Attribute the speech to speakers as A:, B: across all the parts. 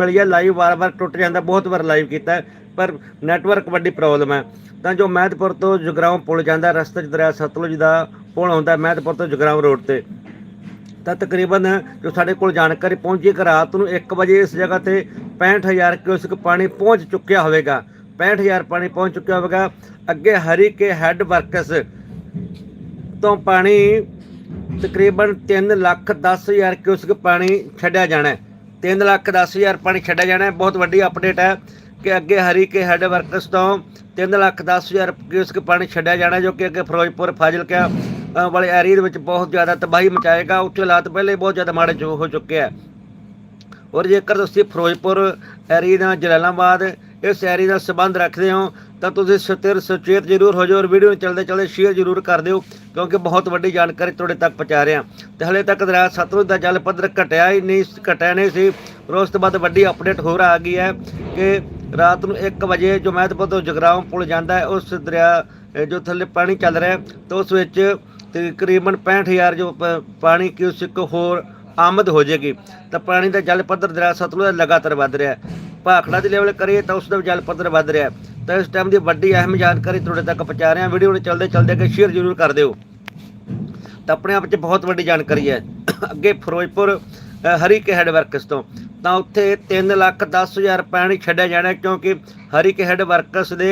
A: ਮਿਲੀ ਹੈ ਲਾਈਵ ਵਾਰ-ਵਾਰ ਟੁੱਟ ਜਾਂਦਾ, ਬਹੁਤ ਵਾਰ ਲਾਈਵ ਕੀਤਾ, ਪਰ ਨੈਟਵਰਕ ਵੱਡੀ ਪ੍ਰੋਬਲਮ ਹੈ। ਤਾਂ ਜੋ ਮਹਿਤਪੁਰ ਤੋਂ ਜਗਰਾਉਂ ਪੁਲ ਜਾਂਦਾ, ਰਸਤੇ 'ਚ ਦਰਿਆ ਸਤਲੁਜ ਦਾ ਪੁਲ ਆਉਂਦਾ ਹੈ ਮਹਿਤਪੁਰ ਤੋਂ ਜਗਰਾਉਂ ਰੋਡ ਤੇ। ਤਾਂ ਤਕਰੀਬਨ ਜੋ ਸਾਡੇ ਕੋਲ ਜਾਣਕਾਰੀ ਪਹੁੰਚੀ ਕਿ ਰਾਤ ਨੂੰ 1 ਵਜੇ ਇਸ ਜਗ੍ਹਾ ਤੇ 65000 ਕਿਊਸਕ ਪਾਣੀ ਪਹੁੰਚ ਚੁੱਕਿਆ ਹੋਵੇਗਾ। 65000 ਪਾਣੀ ਪਹੁੰਚ ਚੁੱਕਿਆ ਹੋਵੇਗਾ। ਅੱਗੇ ਹਰੀ ਕੇ ਹੈੱਡ ਵਰਕਸ ਤੋਂ ਪਾਣੀ ਤਕਰੀਬਨ 3 ਲੱਖ 10000 ਕਿਊਸਕ ਪਾਣੀ ਛੱਡਿਆ ਜਾਣਾ ਹੈ। 3 ਲੱਖ 10000 ਪਾਣੀ ਛੱਡਿਆ ਜਾਣਾ ਹੈ ਬਹੁਤ ਵੱਡੀ ਅਪਡੇਟ ਹੈ ਕਿ ਅੱਗੇ ਹਰੀ ਕੇ ਹੈੱਡ ਵਰਕਸ ਤੋਂ 3 ਲੱਖ 10000 ਕਿਊਸਕ ਪਾਣੀ ਛੱਡਿਆ ਜਾਣਾ, ਜੋ ਕਿ ਅੱਗੇ ਫਿਰੋਜ਼ਪੁਰ, ਫਾਜ਼ਿਲਕਾ ਵਾਲੇ ਏਰੀਆ ਦੇ ਵਿੱਚ ਬਹੁਤ ਜ਼ਿਆਦਾ ਤਬਾਹੀ ਮਚਾਏਗਾ। ਉੱਥੇ ਹਾਲਾਤ ਪਹਿਲੇ ਬਹੁਤ ਜ਼ਿਆਦਾ ਮਾੜੇ ਜੋ ਹੋ ਚੁੱਕੇ ਆ। ਔਰ ਜੇਕਰ ਤੁਸੀਂ ਫਿਰੋਜ਼ਪੁਰ ਏਰੀਆ ਨਾਲ ਜਲਾਲਾਬਾਦ ਇਸ ਏਰੀਆ ਨਾਲ ਸੰਬੰਧ ਰੱਖਦੇ ਹੋ, ਤਾਂ ਤੁਸੀਂ ਸਤਿਰ ਸੁਚੇਤ ਜ਼ਰੂਰ ਹੋ ਜਾਓ ਔਰ ਵੀਡੀਓ ਨੂੰ ਚਲਦੇ ਚਲਦੇ ਸ਼ੇਅਰ ਜ਼ਰੂਰ ਕਰ ਦਿਓ, ਕਿਉਂਕਿ ਬਹੁਤ ਵੱਡੀ ਜਾਣਕਾਰੀ ਤੁਹਾਡੇ ਤੱਕ ਪਹੁੰਚਾ ਰਿਹਾ। ਤੇ ਹਲੇ ਤੱਕ ਦਰਿਆ ਸਤਲੁਜ ਦਾ ਜਲ ਪੱਧਰ ਘਟਿਆ ਹੀ ਨਹੀਂ, ਘਟਿਆ ਨਹੀਂ ਸੀ। ਪਰ ਉਸ ਤੋਂ ਬਾਅਦ ਵੱਡੀ ਅਪਡੇਟ ਹੋਰ ਆ ਗਈ ਹੈ ਕਿ ਰਾਤ ਨੂੰ 1 ਵਜੇ ਜੋ ਮਹਿਤਪੁਰ ਤੋਂ ਜਗਰਾਉਂ ਪੁਲ ਜਾਂਦਾ ਹੈ, ਉਸ ਦਰਿਆ ਜੋ ਥੱਲੇ ਪਾਣੀ ਚੱਲ ਰਿਹਾ ਹੈ, ਤਾਂ ਉਸ ਵਿੱਚ ਤਕਰੀਬਨ 65000 ਜੋ ਪ- ਪਾਣੀ ਕਿਊਸਿਕ ਹੋਰ ਆਮਦ ਹੋ ਜਾਏਗੀ। ਤਾਂ ਪਾਣੀ ਦਾ ਜਲ ਪੱਧਰ ਦਰਿਆ ਸਤਲੁਜ ਦਾ ਲਗਾਤਾਰ ਵੱਧ ਰਿਹਾ ਹੈ। ਭਾਖੜਾ ਦੀ ਲੈਵਲ ਕਰੀਏ ਤਾਂ ਉਸ ਦਾ ਵੀ ਜਲ ਪੱਧਰ ਵੱਧ ਰਿਹਾ ਹੈ। ਤਾਂ ਇਸ ਟਾਈਮ ਦੀ ਵੱਡੀ ਅਹਿਮ ਜਾਣਕਾਰੀ ਤੁਹਾਡੇ ਤੱਕ ਪਹੁੰਚਾ ਰਹੇ। ਹਾਂ ਵੀਡੀਓ ਨੂੰ ਚਲਦੇ ਚਲਦੇ ਅੱਗੇ ਸ਼ੇਅਰ ਜ਼ਰੂਰ ਕਰ ਦਿਓ। ਤਾਂ ਆਪਣੇ ਆਪ 'ਚ ਬਹੁਤ ਵੱਡੀ ਜਾਣਕਾਰੀ ਹੈ। ਅੱਗੇ ਫਿਰੋਜ਼ਪੁਰ ਅ, ਹਰੀ ਹੈਡ ਵਰਕਸ ਤੋਂ। ਤਾਂ ਉੱਥੇ 3 ਲੱਖ 10 ਹਜ਼ਾਰ ਪਾਣੀ ਛੱਡਿਆ ਜਾਣਾ ਕਿਉਂਕਿ ਹਰੀ ਕੇ ਹੈਡ ਵਰਕਸ ਦੇ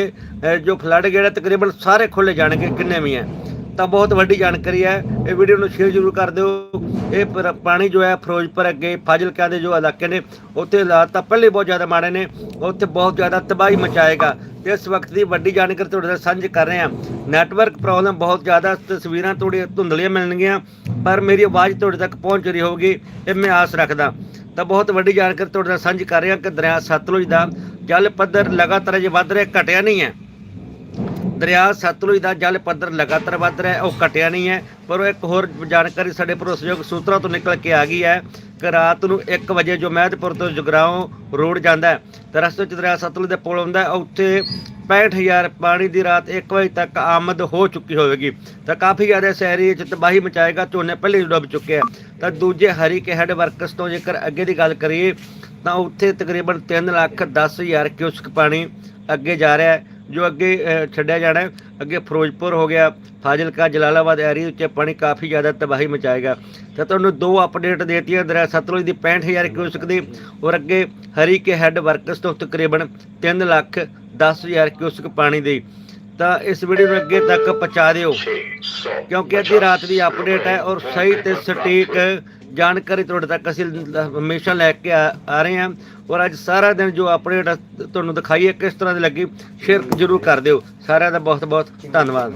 A: ਜੋ ਫਲੱਡ ਗੇਟ ਤਕਰੀਬਨ ਸਾਰੇ ਖੁੱਲੇ ਜਾਣਗੇ ਕਿੰਨੇ ਵੀ ਹੈ। ਤਾਂ ਬਹੁਤ ਵੱਡੀ ਜਾਣਕਾਰੀ ਹੈ। ਇਹ ਵੀਡੀਓ ਨੂੰ ਸ਼ੇਅਰ ਜ਼ਰੂਰ ਕਰ ਦਿਓ। ਇਹ ਪਰ- ਪਾਣੀ ਜੋ ਹੈ ਫਿਰੋਜ਼ਪੁਰ ਅੱਗੇ, ਫਾਜ਼ਿਲਕਾ ਦੇ ਜੋ ਇਲਾਕੇ ਨੇ, ਉੱਥੇ ਹਾਲਾਤ ਤਾਂ ਪਹਿਲੇ ਬਹੁਤ ਜ਼ਿਆਦਾ ਮਾੜੇ ਨੇ। ਉੱਥੇ ਬਹੁਤ ਜ਼ਿਆਦਾ ਤਬਾਹੀ ਮਚਾਏਗਾ। ਤੇ ਇਸ ਵਕਤ ਦੀ ਵੱਡੀ ਜਾਣਕਾਰੀ ਤੁਹਾਡੇ ਨਾਲ ਸਾਂਝੀ ਕਰ ਰਹੇ। ਹਾਂ ਨੈਟਵਰਕ ਪ੍ਰੋਬਲਮ ਬਹੁਤ ਜ਼ਿਆਦਾ, ਤਸਵੀਰਾਂ ਥੋੜ੍ਹੀਆਂ ਧੁੰਦਲੀਆਂ ਮਿਲਣਗੀਆਂ, ਪਰ ਮੇਰੀ ਆਵਾਜ਼ ਤੁਹਾਡੇ ਤੱਕ ਪਹੁੰਚ ਰਹੀ ਹੋਊਗੀ ਇਹ ਮੈਂ ਆਸ ਰੱਖਦਾ। ਤਾਂ ਬਹੁਤ ਵੱਡੀ ਜਾਣਕਾਰੀ ਤੁਹਾਡੇ ਨਾਲ ਸਾਂਝੀ ਕਰ ਰਿਹਾ ਕਿ ਦਰਿਆ ਸਤਲੁਜ ਦਾ ਜਲ ਪੱਧਰ ਲਗਾਤਾਰ ਜੇ ਵੱਧ ਰਿਹਾ, ਘਟਿਆ ਨਹੀਂ ਹੈ। ਦਰਿਆ ਸਤਲੁਜ ਦਾ ਜਲ ਪੱਧਰ ਲਗਾਤਾਰ ਵੱਧ ਰਿਹਾ ਹੈ, ਉਹ ਘਟਿਆ ਨਹੀਂ ਹੈ, ਪਰ ਉਹ ਇੱਕ ਹੋਰ ਜਾਣਕਾਰੀ ਸਾਡੇ ਭਰੋਸੇਯੋਗ ਸੂਤਰਾਂ ਤੋਂ ਨਿਕਲ ਕੇ ਆ ਗਈ ਹੈ ਕਿ ਰਾਤ ਨੂੰ 1 ਵਜੇ ਜੋ ਮਹਿਤਪੁਰ ਤੋਂ ਜਗਰਾਉਂ ਰੋਡ ਜਾਂਦਾ ਹੈ, ਤਾਂ ਰਸਤੇ 'ਚ ਦਰਿਆ ਸਤਲੁਜ ਦੇ ਪੁਲ ਆਉਂਦਾ ਹੈ, ਉੱਥੇ 65000 ਪਾਣੀ ਦੀ ਰਾਤ 1 ਵਜੇ ਤੱਕ ਆਮਦ ਹੋ ਚੁੱਕੀ ਹੋਵੇਗੀ। ਤਾਂ ਕਾਫੀ ਜ਼ਿਆਦਾ ਸ਼ਹਿਰੀ 'ਚ ਤਬਾਹੀ ਮਚਾਏਗਾ, ਝੋਨੇ ਪਹਿਲੇ ਹੀ ਡੁੱਬ ਚੁੱਕੇ ਆ। ਤਾਂ ਦੂਜੇ ਹਰੀ ਕੇ ਹੈਡ ਵਰਕਸ ਤੋਂ ਜੇਕਰ ਅੱਗੇ ਦੀ ਗੱਲ ਕਰੀਏ, ਤਾਂ ਉੱਥੇ ਤਕਰੀਬਨ 3 ਲੱਖ 10 ਹਜ਼ਾਰ ਕਿਊਸਕ ਪਾਣੀ ਅੱਗੇ ਜਾ ਰਿਹਾ ਹੈ। ਜੋ ਅੱਗੇ ਛੱਡਿਆ ਜਾਣਾ ਹੈ। ਅੱਗੇ ਫਿਰੋਜ਼ਪੁਰ ਹੋ ਗਿਆ ਫਾਜ਼ਿਲਕਾ ਜਲਾਲਾਬਾਦ ਏਰੀਆ ਵਿੱਚ ਪਾਣੀ ਕਾਫੀ ਜ਼ਿਆਦਾ ਤਬਾਹੀ ਮਚਾਏਗਾ। ਤਾਂ ਤੁਹਾਨੂੰ ਦੋ ਅਪਡੇਟ ਦੇਤੀਆਂ। ਦਰਿਆ ਸਤਲੁਜ ਦੀ 65000 ਕਿਊਸਕ ਦੀ ਔਰ ਅੱਗੇ ਹਰੀ ਕੇ ਹੈਡ ਵਰਕਸ ਤੋਂ ਤਕਰੀਬਨ 3 ਲੱਖ 10000 ਕਿਊਸਕ ਪਾਣੀ ਦੀ। ਤਾਂ ਇਸ ਵੀਡੀਓ ਨੂੰ ਅੱਗੇ ਤੱਕ ਪਹੁੰਚਾ ਦਿਓ ਕਿਉਂਕਿ ਅੱਧੀ ਰਾਤ ਦੀ ਅਪਡੇਟ ਹੈ ਔਰ ਸਹੀ ਤੇ ਸਟੀਕ ਜਾਣਕਾਰੀ ਤੁਹਾਡੇ ਤੱਕ ਅਸੀਂ ਹਮੇਸ਼ਾ ਲੈ ਕੇ ਆ ਆ ਰਹੇ ਹਾਂ ਔਰ ਅੱਜ ਸਾਰਾ ਦਿਨ ਜੋ ਅਪਡੇਟ ਤੁਹਾਨੂੰ ਦਿਖਾਈ ਹੈ ਕਿਸ ਤਰ੍ਹਾਂ ਦੀ ਲੱਗੀ ਸ਼ੇਅਰ ਜ਼ਰੂਰ ਕਰ ਦਿਓ। ਸਾਰਿਆਂ ਦਾ ਬਹੁਤ ਬਹੁਤ ਧੰਨਵਾਦ।